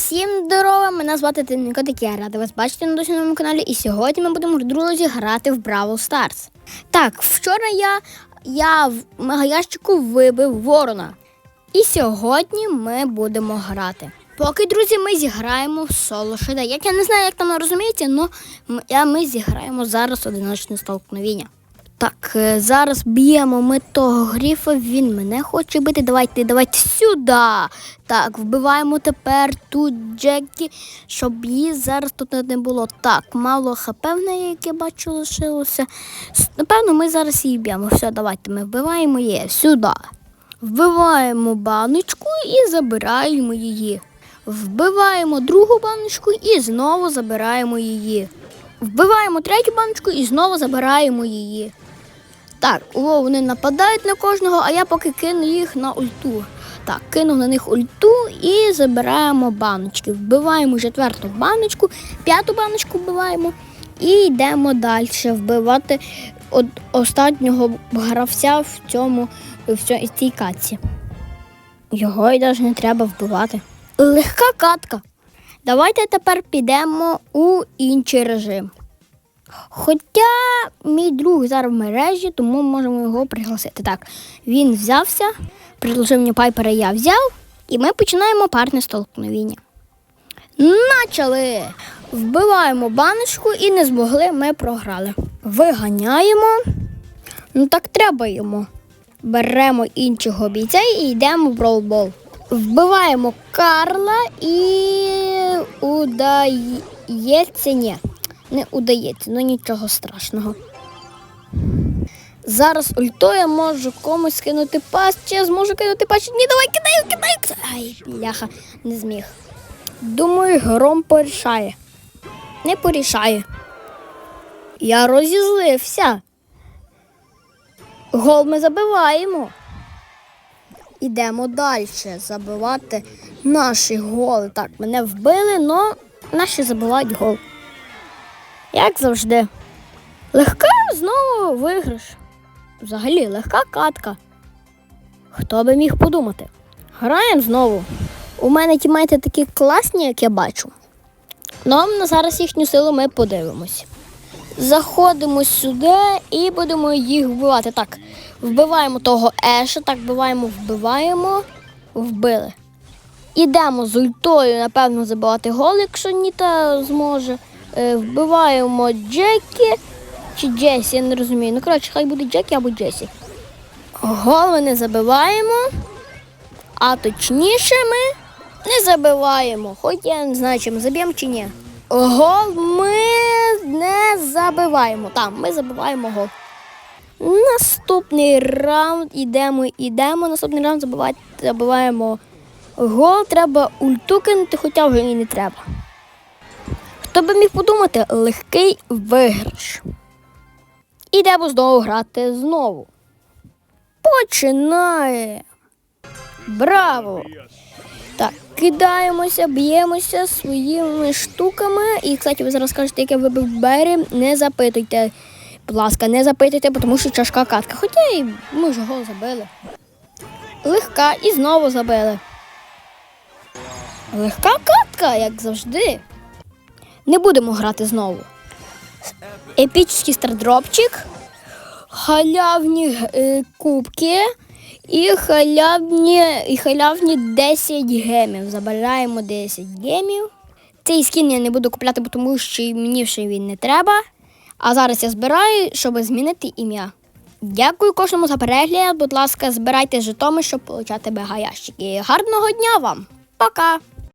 Всім здорово! Мене звати Тимненко Такі. Я рада вас бачити на досі новому каналі. І сьогодні ми будемо друзі грати в Бравл Старс. Так, вчора я, я в мегаящику вибив ворона. І сьогодні ми будемо грати. Поки, друзі, ми зіграємо в соло шеде. Як я не знаю, як там розумієте, але ми зіграємо зараз одиночне столкновіння. Так, е, зараз б'ємо ми того гріфа, він мене хоче бити. Давайте, давайте сюди. Так, вбиваємо тепер тут Джекі, щоб її зараз тут не було. Так, мало хп в неї, як я бачу, лишилося. Напевно, ми зараз її б'ємо. Все, давайте ми вбиваємо її сюди. Вбиваємо баночку і забираємо її. Вбиваємо другу баночку і знову забираємо її. Вбиваємо третю баночку і знову забираємо її. Так, о, вони нападають на кожного, а я поки кину їх на ульту. Так, кину на них ульту і забираємо баночки. Вбиваємо четверту баночку, п'яту баночку вбиваємо і йдемо далі вбивати останнього гравця в цьому- в цій катці. Його й навіть не треба вбивати. Легка катка. Давайте тепер підемо у інший режим. Хоча мій друг зараз в мережі, тому можемо його пригласити. Так, він взявся, предложив мені пайпера, я взяв, і ми починаємо парне столкновіння. Начали! Вбиваємо баночку і не змогли, ми програли. Виганяємо. Ну так треба йому. Беремо іншого бійця і йдемо в бролбол. Вбиваємо Карла і удається. Ні, не удається, ну нічого страшного. Зараз ультою я можу комусь кинути пас, чи я зможу кинути пас. Ні, давай кидаю, кидаю. Ай, бляха, не зміг. Думаю, гром порішає. Не порішає. Я розізлився. Гол ми забиваємо. Ідемо далі забивати наші голи. Так, мене вбили, але наші забивають гол. Як завжди. Легка знову виграш. Взагалі, легка катка. Хто би міг подумати? Граємо знову. У мене тімейти такі класні, як я бачу. Ну, на зараз їхню силу ми подивимось. Заходимо сюди і будемо їх вбивати. Так, вбиваємо того Еша, так, вбиваємо, вбиваємо, вбили. Ідемо з ультою, напевно, забивати гол, якщо Ніта зможе. Е, вбиваємо Джекі чи Джесі, я не розумію. Ну, коротше, хай буде Джекі або Джесі. Гол не забиваємо, а точніше ми не забиваємо. Хоч я не знаю, чи ми заб'ємо чи ні. Гол ми не забиваємо. Там, ми забиваємо гол. Наступний раунд ідемо, ідемо. Наступний раунд забиваємо гол. Треба ульту кинути, хоча вже і не треба. Хто би міг подумати, легкий виграш. Ідемо знову грати знову. Починає. Браво! Так, кидаємося, б'ємося своїми штуками. І, кстати, ви зараз скажете, як я вибив Бері, не запитуйте. Будь ласка, не запитуйте, тому що чашка катка. Хоча і ми ж гол забили. Легка і знову забили. Легка катка, як завжди. Не будемо грати знову. Епічний стардропчик, халявні е, кубки і халявні, і халявні 10 гемів. Забираємо 10 гемів. Цей скін я не буду купляти, тому що мені ще він не треба. А зараз я збираю, щоб змінити ім'я. Дякую кожному за перегляд. Будь ласка, збирайте жетоми, щоб отримати бегаящики. Гарного дня вам! Пока!